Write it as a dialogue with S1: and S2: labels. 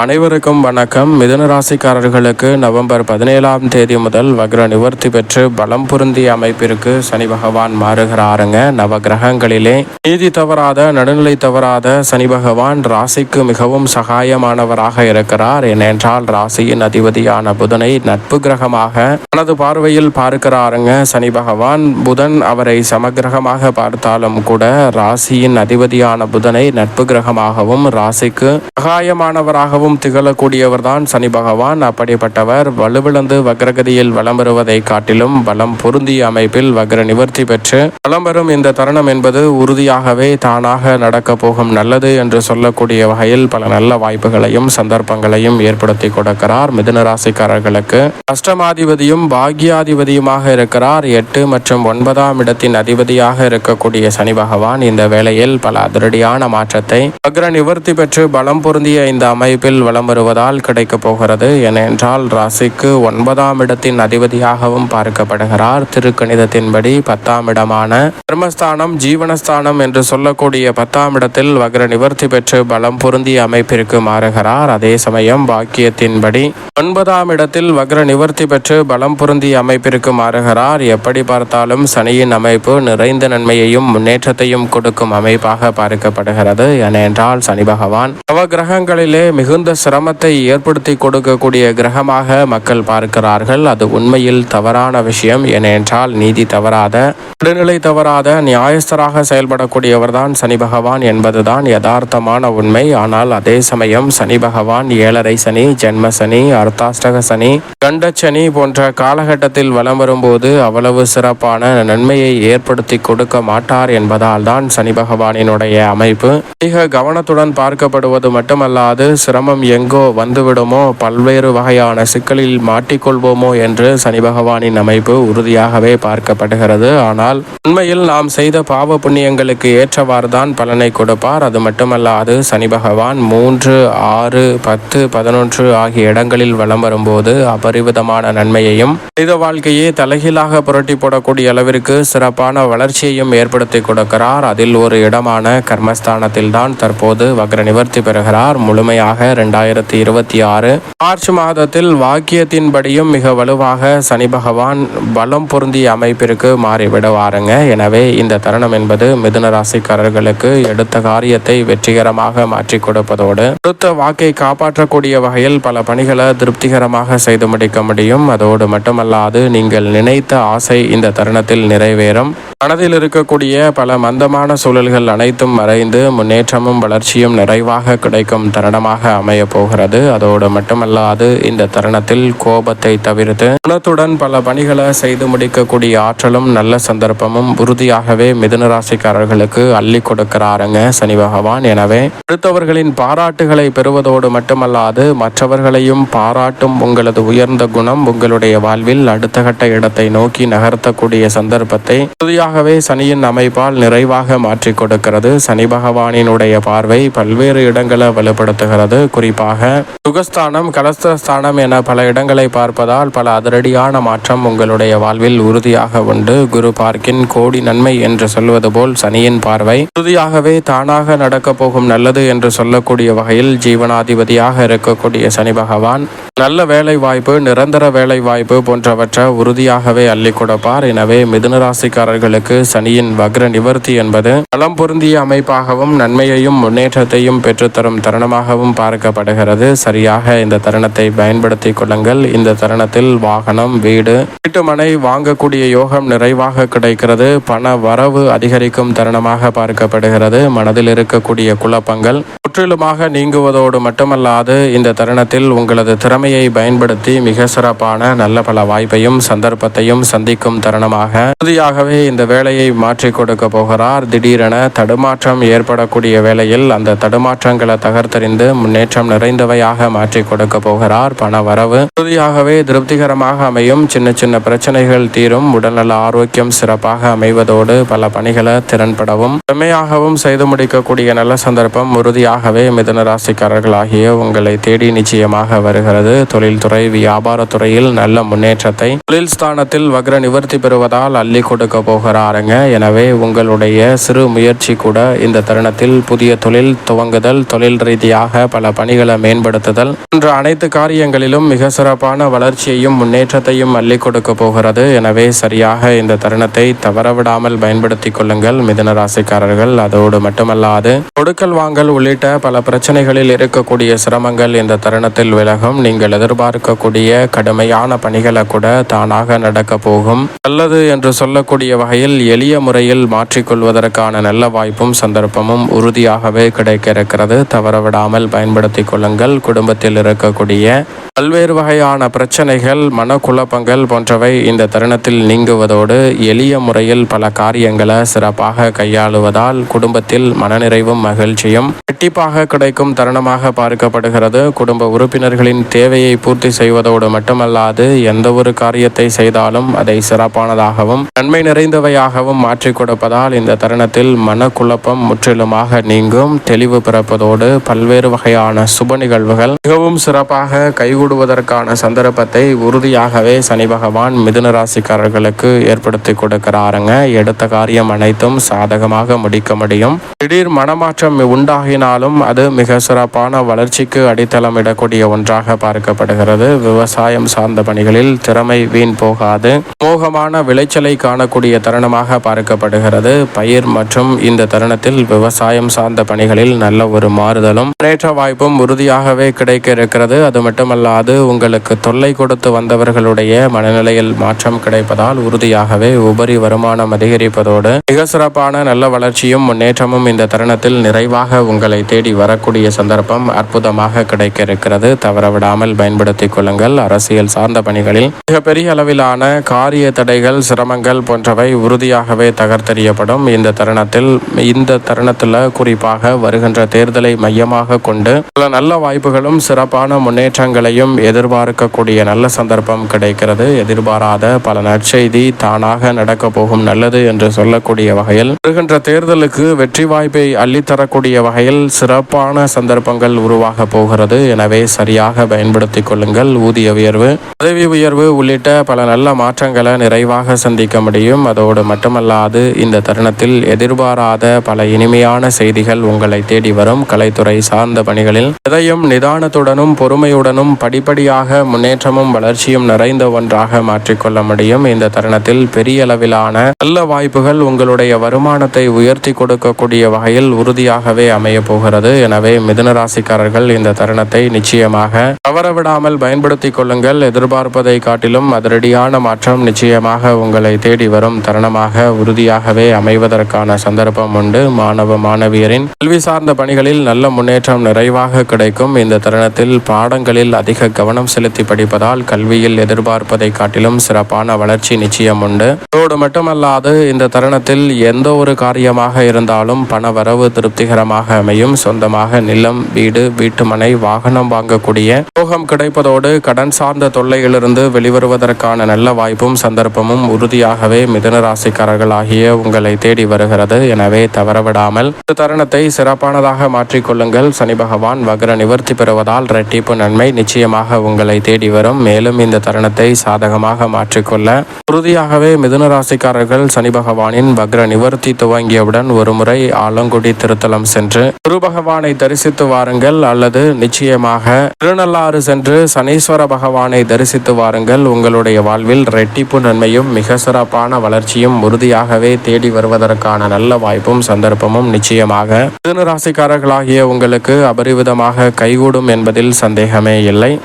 S1: அனைவருக்கும் வணக்கம். மிதுன ராசிக்காரர்களுக்கு நவம்பர் பதினேழாம் தேதி முதல் வக்ர நிவர்த்தி பெற்று பலம் பொருந்திய அமைப்பிற்கு சனி பகவான் மாறுகிறாருங்க. நவ கிரகங்களிலே நீதி தவறாத நடுநிலை தவறாத சனி பகவான் ராசிக்கு மிகவும் சகாயமானவராக இருக்கிறார். ஏனென்றால் ராசியின் அதிபதியான புதனை நட்பு கிரகமாக தனது பார்வையில் பார்க்கிறாருங்க. சனி பகவான் புதன் அவரை சமகிரகமாக பார்த்தாலும் கூட ராசியின் அதிபதியான புதனை நட்பு கிரகமாகவும் ராசிக்கு சகாயமானவராகவும் திகழக்கூடியவர் தான் சனி பகவான். அப்படிப்பட்டவர் வலுவிழந்து வக்ரகதியில் வலம் பெறுவதை காட்டிலும் பலம் பொருந்திய அமைப்பில் வக்ர நிவர்த்தி பெற்று வலம் பெறும் இந்த தருணம் என்பது உறுதியாகவே தானாக நடக்கப் போகும் நல்லது என்று சொல்லக்கூடிய வகையில் பல நல்ல வாய்ப்புகளையும் சந்தர்ப்பங்களையும் ஏற்படுத்தி கொடுக்கிறார் மிதுன ராசிக்காரர்களுக்கு அஷ்டமாதிபதியும் பாக்யாதிபதியுமாக இருக்கிறார். எட்டு மற்றும் ஒன்பதாம் இடத்தின் அதிபதியாக இருக்கக்கூடிய சனி பகவான் இந்த வேளையில் பல அதிரடியான மாற்றத்தை வக்ர நிவர்த்தி பெற்று பலம் பொருந்திய இந்த அமைப்பில் வலம் வருவதால் கிடைக்கப் போகிறது. ஏனென்றால் ராசிக்கு ஒன்பதாம் இடத்தின் அதிபதியாகவும் பார்க்கப்படுகிறார். திருக்கணிதத்தின்படி பத்தாம் இடமான தர்மஸ்தானம் ஜீவனஸ்தானம் என்று சொல்லக்கூடிய பத்தாம் இடத்தில் வக்ர நிவர்த்தி பெற்று பலம் பொருந்திய அமைப்பிற்கு மாறுகிறார். அதே சமயம் பாக்கியத்தின்படி ஒன்பதாம் இடத்தில் வக்ர நிவர்த்தி பெற்று பலம் பொருந்திய அமைப்பிற்கு மாறுகிறார். எப்படி பார்த்தாலும் சனியின் அமைப்பு நிறைந்த நன்மையையும் முன்னேற்றத்தையும் கொடுக்கும் அமைப்பாக பார்க்கப்படுகிறது. ஏனென்றால் சனி பகவான் நவகிரகங்களிலே மிகுந்த சிரமத்தை ஏற்படுத்தி கொடுக்கக்கூடிய கிரகமாக மக்கள் பார்க்கிறார்கள். அது உண்மையில் தவறான விஷயம். ஏனென்றால் நீதி தவறாத நடுநிலை தவறாத நியாயஸ்தராக செயல்படக்கூடியவர்தான் சனி பகவான் என்பதுதான் யதார்த்தமான உண்மை. ஆனால் அதே சமயம் சனி பகவான் ஏழரை சனி ஜென்ம சனி அர்த்தாஷ்டக சனி கண்டச்சனி போன்ற காலகட்டத்தில் வலம் வரும்போது அவ்வளவு சிறப்பான நன்மையை ஏற்படுத்தி கொடுக்க மாட்டார் என்பதால் தான் சனி பகவானினுடைய அமைப்பு. மிக கவனத்துடன் பார்க்கப்படுவது மட்டுமல்லாது சிரமம் எங்கோ வந்துவிடுமோ? பல்வேறு வகையான சிக்கலில் மாட்டிக்கொள்வோமோ என்று சனி பகவானின் அமைப்பு உறுதியாகவே பார்க்கப்படுகிறது. ஆனால் உண்மையில் நாம் செய்த பாவ புண்ணியங்களுக்கு ஏற்றவாறு தான் பலனை கொடுப்பார். அது மட்டுமல்லாது சனி பகவான் மூன்று ஆறு பத்து பதினொன்று ஆகிய இடங்களில் வலம் வரும்போது அபரிவிதமான நன்மையையும் மனித வாழ்க்கையே தலைகீழாக புரட்டி போடக்கூடிய அளவிற்கு சிறப்பான வளர்ச்சியையும் ஏற்படுத்தி கொடுக்கிறார். அதில் ஒரு இடமான கர்மஸ்தானத்தில் தான் தற்போது வக்ர நிவர்த்தி பெறுகிறார். முழுமையாக இரண்டாயிரத்தி இருபத்தி ஆறு. மார்ச் மாதத்தில் வாக்கியத்தின்படியும் மிக வலுவாக சனி பகவான் பலம் பொருந்திய அமைப்பிற்கு மாறிவிடுவாருங்க எனவே இந்த தருணம் என்பது மிதுன ராசிக்காரர்களுக்கு எடுத்த காரியத்தை வெற்றிகரமாக மாற்றி கொடுப்பதோடு கொடுத்த வாக்கை காப்பாற்றக்கூடிய வகையில் பல பணிகளை திருப்திகரமாக செய்து முடிக்க முடியும். அதோடு மட்டுமல்லாது நீங்கள் நினைத்த ஆசை இந்த தருணத்தில் நிறைவேறும். மனதில் இருக்கக்கூடிய பல மந்தமான சூழல்கள் அனைத்தும் மறைந்து முன்னேற்றமும் வளர்ச்சியும் நிறைவாக கிடைக்கும் தருணமாக அமைய போகிறது. அதோடு மட்டுமல்லாது இந்த தருணத்தில் கோபத்தை தவிர்த்து குணத்துடன் பல பணிகளை செய்து முடிக்கக்கூடிய ஆற்றலும் நல்ல சந்தர்ப்பமும் உறுதியாகவே மிதுன ராசிக்காரர்களுக்கு அள்ளி கொடுக்கிறாருங்க சனி பகவான். எனவே அடுத்தவர்களின் பாராட்டுகளை பெறுவதோடு மட்டுமல்லாது மற்றவர்களையும் பாராட்டும் உங்களது உயர்ந்த குணம் உங்களுடைய வாழ்வில் அடுத்த கட்ட இடத்தை நோக்கி நகர்த்தக்கூடிய சந்தர்ப்பத்தை உறுதியாக உறுதியாகவே சனியின் அமைப்பால் நிறைவாக மாற்றி கொடுக்கிறது. சனி பகவானினுடைய பார்வை பல்வேறு இடங்களை வலுப்படுத்துகிறது. குறிப்பாக சுகஸ்தானம் கலஸ்திரஸ்தானம் என பல இடங்களை பார்ப்பதால் பல அதிரடியான மாற்றம் உங்களுடைய வாழ்வில் உறுதியாக உண்டு. குரு பார்க்கின் கோடி நன்மை என்று சொல்வது போல் சனியின் பார்வை உறுதியாகவே தானாக நடக்கப் போகும் நல்லது என்று சொல்லக்கூடிய வகையில் ஜீவனாதிபதியாக இருக்கக்கூடிய சனி பகவான் நல்ல வேலை வாய்ப்பு நிரந்தர வேலை வாய்ப்பு போன்றவற்றை உறுதியாகவே அள்ளி கொடுப்பார். எனவே மிதுன ராசிக்காரர்களுக்கு சனியின் வக்ர நிவர்த்தி என்பது நலம் பொருந்திய அமைப்பாகவும் நன்மையையும் முன்னேற்றத்தையும் பெற்றுத்தரும் தருணமாகவும் பார்க்கப்படுகிறது. சரியாக இந்த தருணத்தை பயன்படுத்தி கொள்ளுங்கள். இந்த தருணத்தில் வாகனம் வீடு வீட்டுமனை வாங்கக்கூடிய யோகம் நிறைவாக கிடைக்கிறது. பண வரவு அதிகரிக்கும் தருணமாக பார்க்கப்படுகிறது. மனதில் இருக்கக்கூடிய குழப்பங்கள் முற்றிலுமாக நீங்குவதோடு மட்டுமல்லாது இந்த தருணத்தில் உங்களது திறமையை பயன்படுத்தி மிக சிறப்பான நல்ல பல வாய்ப்பையும் சந்தர்ப்பத்தையும் சந்திக்கும் தருணமாக உறுதியாகவே இந்த வேலையை மாற்றி கொடுக்க போகிறார். திடீரென தடுமாற்றம் ஏற்படக்கூடிய வேளையில் அந்த தடுமாற்றங்களை தகர்த்தறிந்து முன்னேற்றம் நிறைந்தவையாக மாற்றி கொடுக்க போகிறார். பண வரவு உறுதியாகவே திருப்திகரமாக அமையும். சின்ன சின்ன பிரச்சனைகள் தீரும். உடல்நல ஆரோக்கியம் சிறப்பாக அமைவதோடு பல பணிகளை திறன்படவும் திறமையாகவும் செய்து முடிக்கக்கூடிய நல்ல சந்தர்ப்பம் உறுதியாகவே மிதுன ராசிக்காரர்களாகிய உங்களை தேடி நிச்சயமாக வருகிறது. தொழில்துறை வியாபாரத்துறையில் நல்ல முன்னேற்றத்தை தொழில் ஸ்தானத்தில் வக்ர நிவர்த்தி பெறுவதால் அள்ளி கொடுக்க போகிறார். வராருங்க. எனவே உங்களுடைய சிறு முயற்சி கூட இந்த தருணத்தில் புதிய தொழில் துவங்குதல் தொழில் ரீதியாக பல பணிகளை மேம்படுத்துதல். போன்ற அனைத்து காரியங்களிலும் மிக சிறப்பான வளர்ச்சியையும் முன்னேற்றத்தையும் அள்ளி கொடுக்க போகிறது. எனவே சரியாக இந்த தருணத்தை தவறவிடாமல் பயன்படுத்திக் கொள்ளுங்கள் மிதுன ராசிக்காரர்கள். அதோடு மட்டுமல்லாது கொடுக்கல் வாங்கல் உள்ளிட்ட பல பிரச்சனைகளில் இருக்கக்கூடிய சிரமங்கள் இந்த தருணத்தில் விலகும். நீங்கள் எதிர்பார்க்கக்கூடிய கடுமையான பணிகளை கூட தானாக நடக்க போகும். நல்லது என்று சொல்லக்கூடிய வகையில் எளிய முறையில் மாற்றிக்கொள்வதற்கான நல்ல வாய்ப்பும் சந்தர்ப்பமும் உறுதியாகவே கிடைக்க இருக்கிறது தவறவிடாமல் பயன்படுத்திக் கொள்ளுங்கள். குடும்பத்தில் இருக்கக்கூடிய பல்வேறு வகையான பிரச்சனைகள் மனக்குழப்பங்கள் போன்றவை இந்த தருணத்தில் நீங்குவதோடு எளிய முறையில் பல காரியங்களை சிறப்பாக கையாளுவதால் குடும்பத்தில் மனநிறைவும் மகிழ்ச்சியும் இரட்டிப்பாக கிடைக்கும் தருணமாக பார்க்கப்படுகிறது. குடும்ப உறுப்பினர்களின் தேவையை பூர்த்தி செய்வதோடு மட்டுமல்லாது எந்த ஒரு காரியத்தை செய்தாலும் அதை சிறப்பானதாகவும் நன்மை நிறைந்தவையாகவும் மாற்றிக் கொடுப்பதால் இந்த தருணத்தில் மனக்குழப்பம் முற்றிலுமாக நீங்கும். தெளிவு பிறப்பதோடு பல்வேறு வகையான சுப நிகழ்வுகள் மிகவும் சிறப்பாக கைகூடுவதற்கான சந்தர்ப்பத்தை உறுதியாகவே சனி பகவான் மிதுன ராசிக்காரர்களுக்கு ஏற்படுத்தி கொடுக்கிறாருங்க. எடுத்த காரியம் அனைத்தும் சாதகமாக முடிக்க முடியும். திடீர் மனமாற்றம் உண்டாகினாலும் அது மிக சிறப்பான வளர்ச்சிக்கு அடித்தளமிடக்கூடிய ஒன்றாக பார்க்கப்படுகிறது. விவசாயம் சார்ந்த பணிகளில் திறமை வீண் போகாது. மோகமான விளைச்சலை காணக்கூடிய தருணம் தருணமாக பார்க்கப்படுகிறது. பயிர் மற்றும் இந்த தருணத்தில் விவசாயம் சார்ந்த பணிகளில் நல்ல ஒரு மாறுதலும் முன்னேற்ற வாய்ப்பும் உறுதியாகவே கிடைக்க இருக்கிறது அது மட்டுமல்லாது உங்களுக்கு தொல்லை கொடுத்து வந்தவர்களுடைய மனநிலையில் மாற்றம் கிடைப்பதால் உறுதியாகவே உபரி வருமானம் அதிகரிப்பதோடு மிக சிறப்பான நல்ல வளர்ச்சியும் முன்னேற்றமும் இந்த தருணத்தில் நிறைவாக உங்களை தேடி வரக்கூடிய சந்தர்ப்பம் அற்புதமாக கிடைக்க இருக்கிறது தவறவிடாமல் பயன்படுத்திக் கொள்ளுங்கள். அரசியல் சார்ந்த பணிகளில் மிகப்பெரிய அளவிலான காரிய தடைகள் சிரமங்கள் போன்றவை உறுதியாகவே தகர்த்தெறியப்படும். இந்த தருணத்தில் இந்த தருணத்தில் குறிப்பாக வருகின்ற தேர்தலை மையமாக கொண்டு பல நல்ல வாய்ப்புகளும் சிறப்பான முன்னேற்றங்களையும் எதிர்பார்க்கக்கூடிய நல்ல சந்தர்ப்பம் கிடைக்கிறது. எதிர்பாராத பல நற்செய்தி தானாக நடக்க போகும் நல்லது என்று சொல்லக்கூடிய வகையில் வருகின்ற தேர்தலுக்கு வெற்றி வாய்ப்பை அள்ளித்தரக்கூடிய வகையில் சிறப்பான சந்தர்ப்பங்கள் உருவாக போகிறது. எனவே சரியாக பயன்படுத்திக் கொள்ளுங்கள். ஊதிய உயர்வு பதவி உயர்வு உள்ளிட்ட பல நல்ல மாற்றங்களை நிறைவாக சந்திக்க முடியும். அதோடு மட்டுமல்லாது இந்த தருணத்தில் எதிர்பாராத பல இனிமையான செய்திகள் உங்களை தேடி வரும் கலைத்துறை சார்ந்த பணிகளில். எதையும் நிதானத்துடனும் பொறுமையுடனும் படிப்படியாக முன்னேற்றமும் வளர்ச்சியும் நிறைந்த ஒன்றாக மாற்றிக்கொள்ள முடியும். இந்த தருணத்தில் பெரிய அளவிலான நல்ல வாய்ப்புகள் உங்களுடைய வருமானத்தை உயர்த்தி கொடுக்கக்கூடிய வகையில் உறுதியாகவே அமைய போகிறது. எனவே மிதுனராசிக்காரர்கள் இந்த தருணத்தை நிச்சயமாக தவறவிடாமல் பயன்படுத்திக் கொள்ளுங்கள். எதிர்பார்ப்பதை காட்டிலும் அதிரடியான மாற்றம் நிச்சயமாக உங்களை தேடி வரும் தருணம். தருணமாக உறுதியாகவே அமைவதற்கான சந்தர்ப்பம் உண்டு. மாணவ மாணவியரின் கல்வி சார்ந்த பணிகளில் நல்ல முன்னேற்றம் நிறைவாக கிடைக்கும். இந்த தருணத்தில் பாடங்களில் அதிக கவனம் செலுத்தி படிப்பதால் கல்வியில் எதிர்பார்ப்பதை காட்டிலும் சிறப்பான வளர்ச்சி நிச்சயம் உண்டு. அதோடு மட்டுமல்லாது இந்த தருணத்தில் எந்த ஒரு காரியமாக இருந்தாலும் பண வரவு திருப்திகரமாக அமையும். சொந்தமாக நிலம் வீடு வீட்டுமனை வாகனம் வாங்கக்கூடிய யோகம் கிடைப்பதோடு கடன் சார்ந்த தொல்லையிலிருந்து வெளிவருவதற்கான நல்ல வாய்ப்பும் சந்தர்ப்பமும் உறுதியாகவே மிதனராக ராசிக்காரர்கள் ஆகிய உங்களை தேடி வருகிறது. எனவே தவறவிடாமல் இந்த தருணத்தை சிறப்பானதாக மாற்றிக்கொள்ளுங்கள். சனி பகவான் வக்ர நிவர்த்தி பெறுவதால் ரெட்டிப்பு நன்மை நிச்சயமாக உங்களை தேடி வரும். மேலும் இந்த தருணத்தை சாதகமாக மாற்றிக்கொள்ள உறுதியாகவே மிதுன ராசிக்காரர்கள் சனி பகவானின் வக்ர நிவர்த்தி துவங்கியவுடன் ஒருமுறை ஆலங்குடி திருத்தலம் சென்று குரு பகவானை தரிசித்து வாருங்கள். அல்லது நிச்சயமாக திருநள்ளாறு சென்று சனீஸ்வர பகவானை தரிசித்து வாருங்கள். உங்களுடைய வாழ்வில் ரெட்டிப்பு நன்மையும் மிக சிறப்பான வளர்ச்சியும் உறுதியாகவே தேடி வருவதற்கான நல்ல வாய்ப்பும் சந்தர்ப்பமும் நிச்சயமாக. மிதுன ராசிக்காரர்களாகிய உங்களுக்கு அபரிவிதமாக கைகூடும் என்பதில் சந்தேகமே இல்லை.